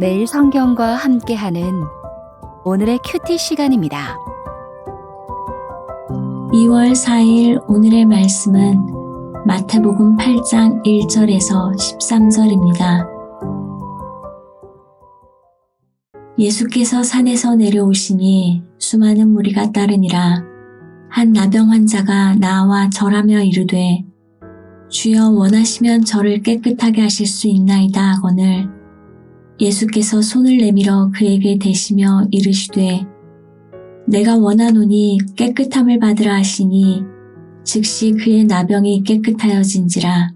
매일 성경과 함께하는 오늘의 큐티 시간입니다. 2월 4일 오늘의 말씀은 마태복음 8장 1절에서 13절입니다. 예수께서 산에서 내려오시니 수많은 무리가 따르니라 한 나병 환자가 나와 절하며 이르되 주여 원하시면 저를 깨끗하게 하실 수 있나이다 하거늘 예수께서 손을 내밀어 그에게 대시며 이르시되 내가 원하노니 깨끗함을 받으라 하시니 즉시 그의 나병이 깨끗하여진지라.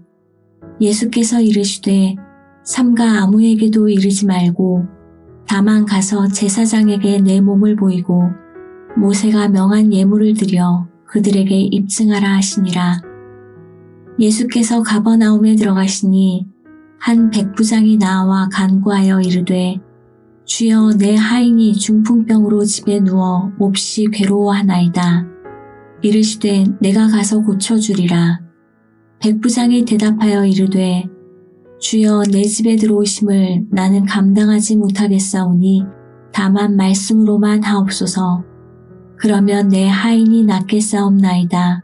예수께서 이르시되 삼가 아무에게도 이르지 말고 다만 가서 제사장에게 내 몸을 보이고 모세가 명한 예물을 드려 그들에게 입증하라 하시니라. 예수께서 가버나움에 들어가시니 한 백부장이 나와 간구하여 이르되 주여 내 하인이 중풍병으로 집에 누워 몹시 괴로워하나이다. 이르시되 내가 가서 고쳐주리라. 백부장이 대답하여 이르되 주여 내 집에 들어오심을 나는 감당하지 못하겠사오니 다만 말씀으로만 하옵소서. 그러면 내 하인이 낫겠사옵나이다.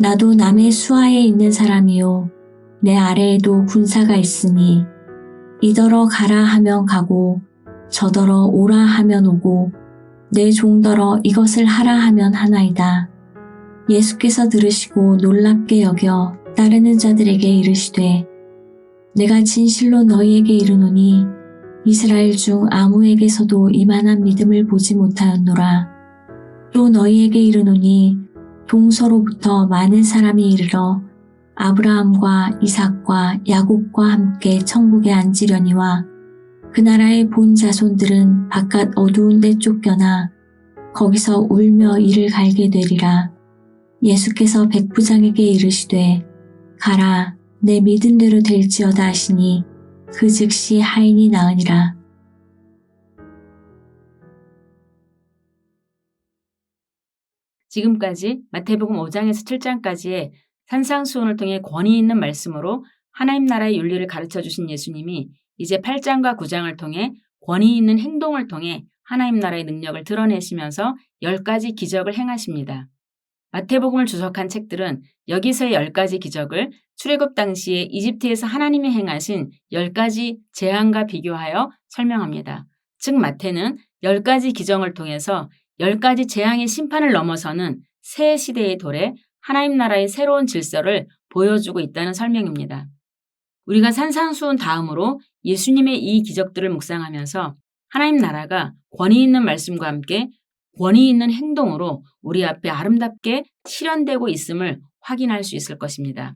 나도 남의 수하에 있는 사람이요. 내 아래에도 군사가 있으니 이더러 가라 하면 가고 저더러 오라 하면 오고 내 종더러 이것을 하라 하면 하나이다. 예수께서 들으시고 놀랍게 여겨 따르는 자들에게 이르시되 내가 진실로 너희에게 이르노니 이스라엘 중 아무에게서도 이만한 믿음을 보지 못하였노라. 또 너희에게 이르노니 동서로부터 많은 사람이 이르러 아브라함과 이삭과 야곱과 함께 천국에 앉으려니와 그 나라의 본 자손들은 바깥 어두운 데 쫓겨나 거기서 울며 이를 갈게 되리라. 예수께서 백부장에게 이르시되 가라 내 믿은 대로 될지어다 하시니 그 즉시 하인이 나으니라. 지금까지 마태복음 5장에서 7장까지의 산상수훈을 통해 권위 있는 말씀으로 하나님 나라의 윤리를 가르쳐 주신 예수님이 이제 8장과 9장을 통해 권위 있는 행동을 통해 하나님 나라의 능력을 드러내시면서 10가지 기적을 행하십니다. 마태복음을 주석한 책들은 여기서의 10가지 기적을 출애굽 당시에 이집트에서 하나님이 행하신 10가지 재앙과 비교하여 설명합니다. 즉 마태는 10가지 기적을 통해서 10가지 재앙의 심판을 넘어서는 새 시대의 도래, 하나님 나라의 새로운 질서를 보여주고 있다는 설명입니다. 우리가 산산수훈 다음으로 예수님의 이 기적들을 묵상하면서 하나님 나라가 권위 있는 말씀과 함께 권위 있는 행동으로 우리 앞에 아름답게 실현되고 있음을 확인할 수 있을 것입니다.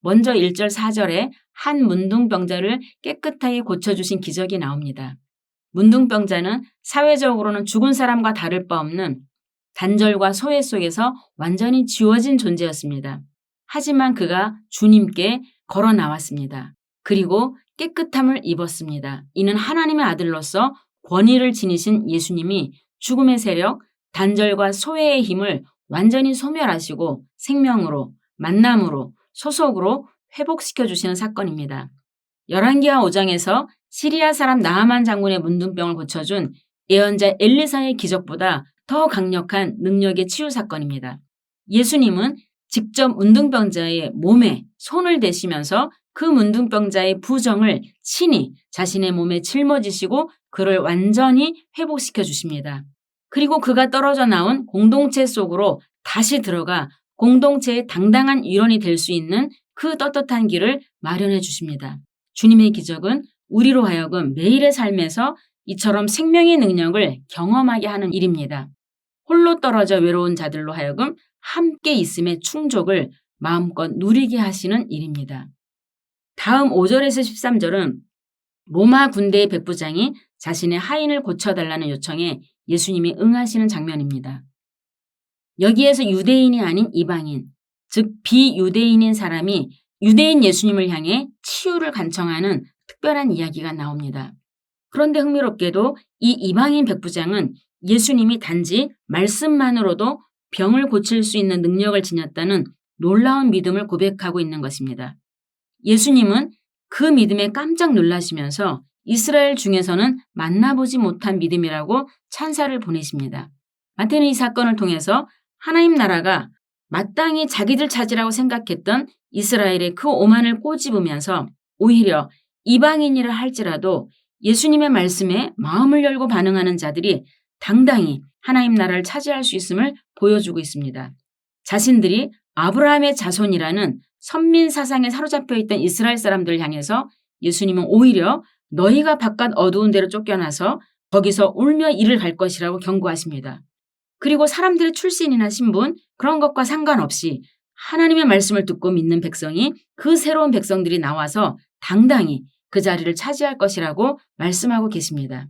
먼저 1절 4절에 한 문둥병자를 깨끗하게 고쳐주신 기적이 나옵니다. 문둥병자는 사회적으로는 죽은 사람과 다를 바 없는 단절과 소외 속에서 완전히 지워진 존재였습니다. 하지만 그가 주님께 걸어 나왔습니다. 그리고 깨끗함을 입었습니다. 이는 하나님의 아들로서 권위를 지니신 예수님이 죽음의 세력, 단절과 소외의 힘을 완전히 소멸하시고 생명으로, 만남으로, 소속으로 회복시켜 주시는 사건입니다. 열왕기하 5장에서 시리아 사람 나하만 장군의 문둥병을 고쳐준 예언자 엘리사의 기적보다 더 강력한 능력의 치유 사건입니다. 예수님은 직접 문둥병자의 몸에 손을 대시면서 그 문둥병자의 부정을 친히 자신의 몸에 짊어지시고 그를 완전히 회복시켜 주십니다. 그리고 그가 떨어져 나온 공동체 속으로 다시 들어가 공동체의 당당한 일원이 될 수 있는 그 떳떳한 길을 마련해 주십니다. 주님의 기적은 우리로 하여금 매일의 삶에서 이처럼 생명의 능력을 경험하게 하는 일입니다. 홀로 떨어져 외로운 자들로 하여금 함께 있음의 충족을 마음껏 누리게 하시는 일입니다. 다음 5절에서 13절은 로마 군대의 백부장이 자신의 하인을 고쳐달라는 요청에 예수님이 응하시는 장면입니다. 여기에서 유대인이 아닌 이방인, 즉 비유대인인 사람이 유대인 예수님을 향해 치유를 간청하는 특별한 이야기가 나옵니다. 그런데 흥미롭게도 이 이방인 백부장은 예수님이 단지 말씀만으로도 병을 고칠 수 있는 능력을 지녔다는 놀라운 믿음을 고백하고 있는 것입니다. 예수님은 그 믿음에 깜짝 놀라시면서 이스라엘 중에서는 만나보지 못한 믿음이라고 찬사를 보내십니다. 마태는 이 사건을 통해서 하나님 나라가 마땅히 자기들 차지라고 생각했던 이스라엘의 그 오만을 꼬집으면서 오히려 이방인이라 할지라도 예수님의 말씀에 마음을 열고 반응하는 자들이 당당히 하나님 나라를 차지할 수 있음을 보여주고 있습니다. 자신들이 아브라함의 자손이라는 선민 사상에 사로잡혀 있던 이스라엘 사람들을 향해서 예수님은 오히려 너희가 바깥 어두운 데로 쫓겨나서 거기서 울며 이를 갈 것이라고 경고하십니다. 그리고 사람들의 출신이나 신분 그런 것과 상관없이 하나님의 말씀을 듣고 믿는 백성이 그 새로운 백성들이 나와서 당당히 그 자리를 차지할 것이라고 말씀하고 계십니다.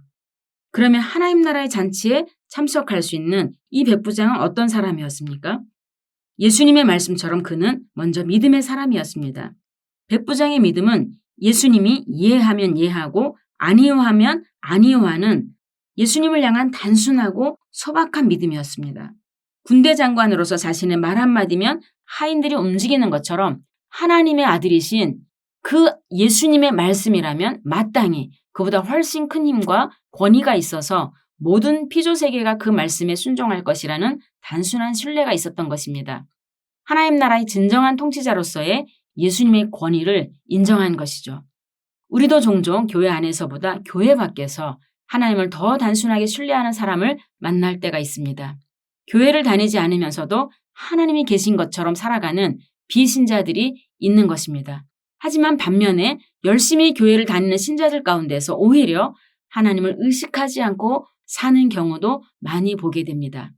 그러면 하나님 나라의 잔치에 참석할 수 있는 이 백부장은 어떤 사람이었습니까? 예수님의 말씀처럼 그는 먼저 믿음의 사람이었습니다. 백부장의 믿음은 예수님이 이해하면 이해하고 아니요하면 아니요하는 예수님을 향한 단순하고 소박한 믿음이었습니다. 군대 장관으로서 자신의 말 한마디면 하인들이 움직이는 것처럼 하나님의 아들이신 그 예수님의 말씀이라면 마땅히 그보다 훨씬 큰 힘과 권위가 있어서 모든 피조 세계가 그 말씀에 순종할 것이라는 단순한 신뢰가 있었던 것입니다. 하나님 나라의 진정한 통치자로서의 예수님의 권위를 인정한 것이죠. 우리도 종종 교회 안에서보다 교회 밖에서 하나님을 더 단순하게 신뢰하는 사람을 만날 때가 있습니다. 교회를 다니지 않으면서도 하나님이 계신 것처럼 살아가는 비신자들이 있는 것입니다. 하지만 반면에 열심히 교회를 다니는 신자들 가운데서 오히려 하나님을 의식하지 않고 사는 경우도 많이 보게 됩니다.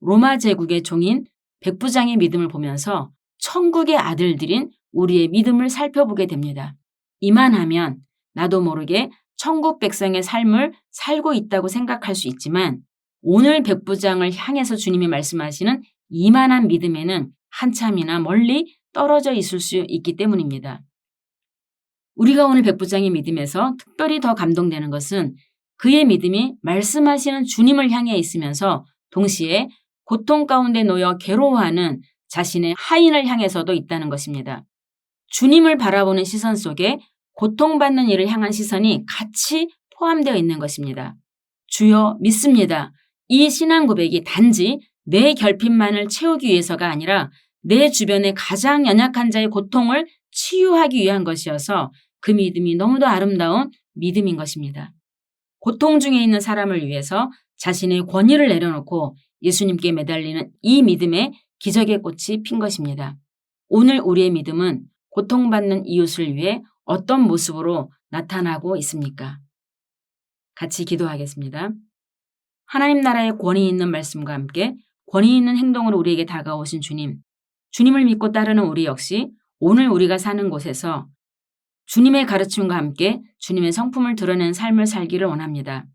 로마 제국의 종인 백부장의 믿음을 보면서 천국의 아들들인 우리의 믿음을 살펴보게 됩니다. 이만하면 나도 모르게 천국 백성의 삶을 살고 있다고 생각할 수 있지만 오늘 백부장을 향해서 주님이 말씀하시는 이만한 믿음에는 한참이나 멀리 떨어져 있을 수 있기 때문입니다. 우리가 오늘 백 부장의 믿음에서 특별히 더 감동되는 것은 그의 믿음이 말씀하시는 주님을 향해 있으면서 동시에 고통 가운데 놓여 괴로워하는 자신의 하인을 향해서도 있다는 것입니다. 주님을 바라보는 시선 속에 고통받는 이를 향한 시선이 같이 포함되어 있는 것입니다. 주여 믿습니다. 이 신앙 고백이 단지 내 결핍만을 채우기 위해서가 아니라 내 주변의 가장 연약한 자의 고통을 치유하기 위한 것이어서 그 믿음이 너무도 아름다운 믿음인 것입니다. 고통 중에 있는 사람을 위해서 자신의 권위를 내려놓고 예수님께 매달리는 이 믿음에 기적의 꽃이 핀 것입니다. 오늘 우리의 믿음은 고통받는 이웃을 위해 어떤 모습으로 나타나고 있습니까? 같이 기도하겠습니다. 하나님 나라의 권위 있는 말씀과 함께 권위 있는 행동으로 우리에게 다가오신 주님, 주님을 믿고 따르는 우리 역시 오늘 우리가 사는 곳에서 주님의 가르침과 함께 주님의 성품을 드러낸 삶을 살기를 원합니다.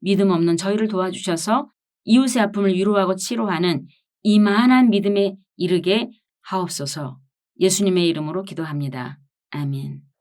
믿음 없는 저희를 도와주셔서 이웃의 아픔을 위로하고 치료하는 이만한 믿음에 이르게 하옵소서 예수님의 이름으로 기도합니다. 아멘.